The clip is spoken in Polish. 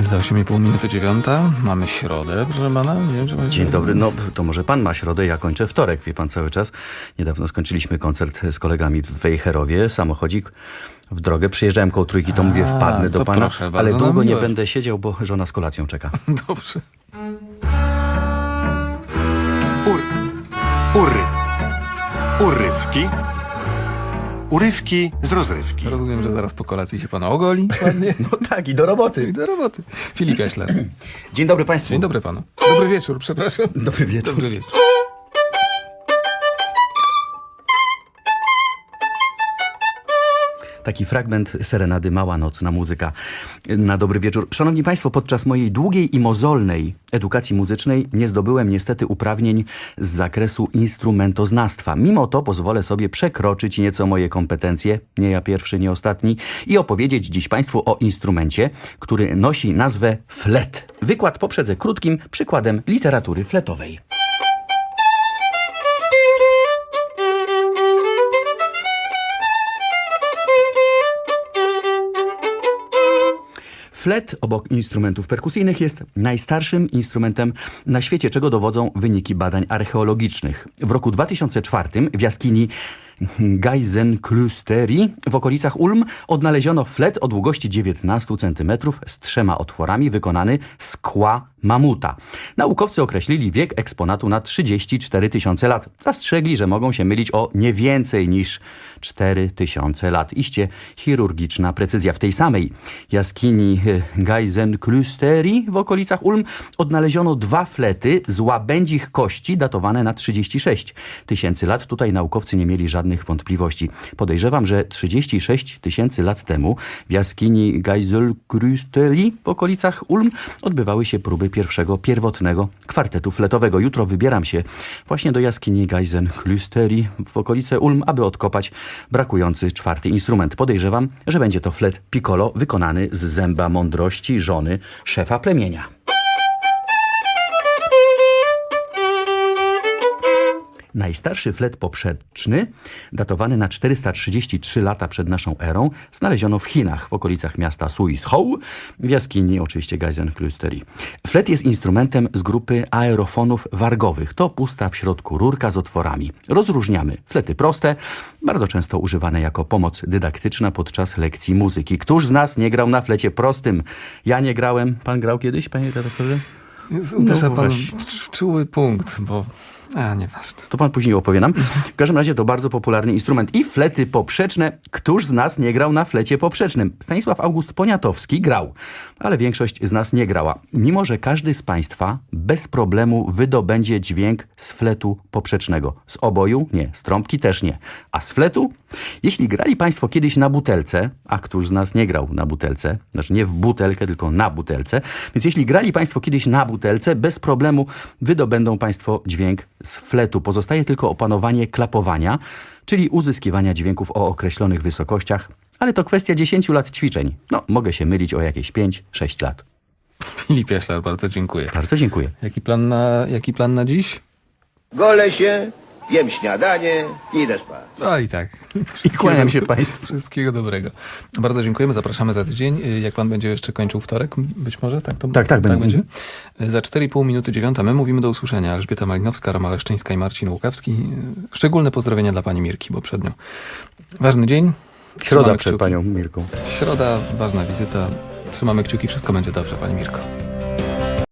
Za 8,5 minuty dziewiąta mamy środę, proszę pana. Nie wiem, czy pan- Dzień dobry, no to może pan ma środę, ja kończę wtorek, wie pan cały czas. Niedawno skończyliśmy koncert z kolegami w Wejherowie, samochodzik w drogę. Przyjeżdżałem koło trójki, to mówię A, wpadnę do to pana, proszę ale na długo nie będę siedział, bo żona z kolacją czeka. Dobrze. Ur. Ury. Urywki. Urywki z rozrywki. Rozumiem, że zaraz po kolacji się pan ogoli ładnie. No tak, i do roboty. I do roboty. Filip Jaśler. Dzień dobry państwu. Dzień dobry panu. Dobry wieczór, przepraszam. Dobry wieczór. Dobry wieczór. Taki fragment serenady Mała Nocna Muzyka. Na dobry wieczór. Szanowni Państwo, podczas mojej długiej i mozolnej edukacji muzycznej nie zdobyłem niestety uprawnień z zakresu instrumentoznawstwa. Mimo to pozwolę sobie przekroczyć nieco moje kompetencje, nie ja pierwszy, nie ostatni, i opowiedzieć dziś Państwu o instrumencie, który nosi nazwę flet. Wykład poprzedzę krótkim przykładem literatury fletowej. Flet obok instrumentów perkusyjnych jest najstarszym instrumentem na świecie, czego dowodzą wyniki badań archeologicznych. W roku 2004 w jaskini Geisenklusteri w okolicach Ulm odnaleziono flet o długości 19 cm z trzema otworami wykonany z kła mamuta. Naukowcy określili wiek eksponatu na 34 tysiące lat. Zastrzegli, że mogą się mylić o nie więcej niż 4 tysiące lat. Iście chirurgiczna precyzja. W tej samej jaskini e, Geisenklusteri w okolicach Ulm odnaleziono dwa flety z łabędzich kości datowane na 36 tysięcy lat. Tutaj naukowcy nie mieli żadnych wątpliwości. Podejrzewam, że 36 tysięcy lat temu w jaskini Geisenklusteri w okolicach Ulm odbywały się próby pierwszego pierwotnego kwartetu fletowego. Jutro wybieram się właśnie do jaskini Geisenklusteri w okolice Ulm, aby odkopać brakujący czwarty instrument. Podejrzewam, że będzie to flet piccolo wykonany z zęba mądrości żony szefa plemienia. Najstarszy flet poprzeczny, datowany na 433 lata przed naszą erą, znaleziono w Chinach, w okolicach miasta Suishou, w jaskini oczywiście Geisenklusteri. Flet jest instrumentem z grupy aerofonów wargowych. To pusta w środku rurka z otworami. Rozróżniamy flety proste, bardzo często używane jako pomoc dydaktyczna podczas lekcji muzyki. Któż z nas nie grał na flecie prostym? Ja nie grałem. Pan grał kiedyś, panie redaktorze? Uderza No pan w czuły punkt, bo... A, nieważne. To pan później opowie nam. W każdym razie to bardzo popularny instrument. I flety poprzeczne. Któż z nas nie grał na flecie poprzecznym? Stanisław August Poniatowski grał, ale większość z nas nie grała. Mimo, że każdy z państwa bez problemu wydobędzie dźwięk z fletu poprzecznego. Z oboju? Nie. Z trąbki też nie. A z fletu? Jeśli grali państwo kiedyś na butelce, a któż z nas nie grał na butelce, znaczy nie w butelkę, tylko na butelce, więc jeśli grali państwo kiedyś na butelce, bez problemu wydobędą państwo dźwięk z fletu. Pozostaje tylko opanowanie klapowania, czyli uzyskiwania dźwięków o określonych wysokościach, ale to kwestia 10 lat ćwiczeń. No, mogę się mylić o jakieś 5-6 lat. Filip Jaśler, bardzo dziękuję. Bardzo dziękuję. Jaki plan na, jaki plan na dziś? Golę się, jem śniadanie i idę spać. No i tak. I kłaniam się państwu. Wszystkiego dobrego. Bardzo dziękujemy, zapraszamy za tydzień. Y, Jak pan będzie jeszcze kończył wtorek, być może? Tak, to, Tak, tak, będę. będzie. Y, Za 4,5 minuty dziewiąta my mówimy do usłyszenia. Elżbieta Malinowska, Roma Leszczyńska i Marcin Łukawski. Y, Szczególne pozdrowienia dla pani Mirki, bo przed nią ważny dzień. Środa przed panią Mirką. Środa, ważna wizyta. Trzymamy kciuki, wszystko będzie dobrze, pani Mirko.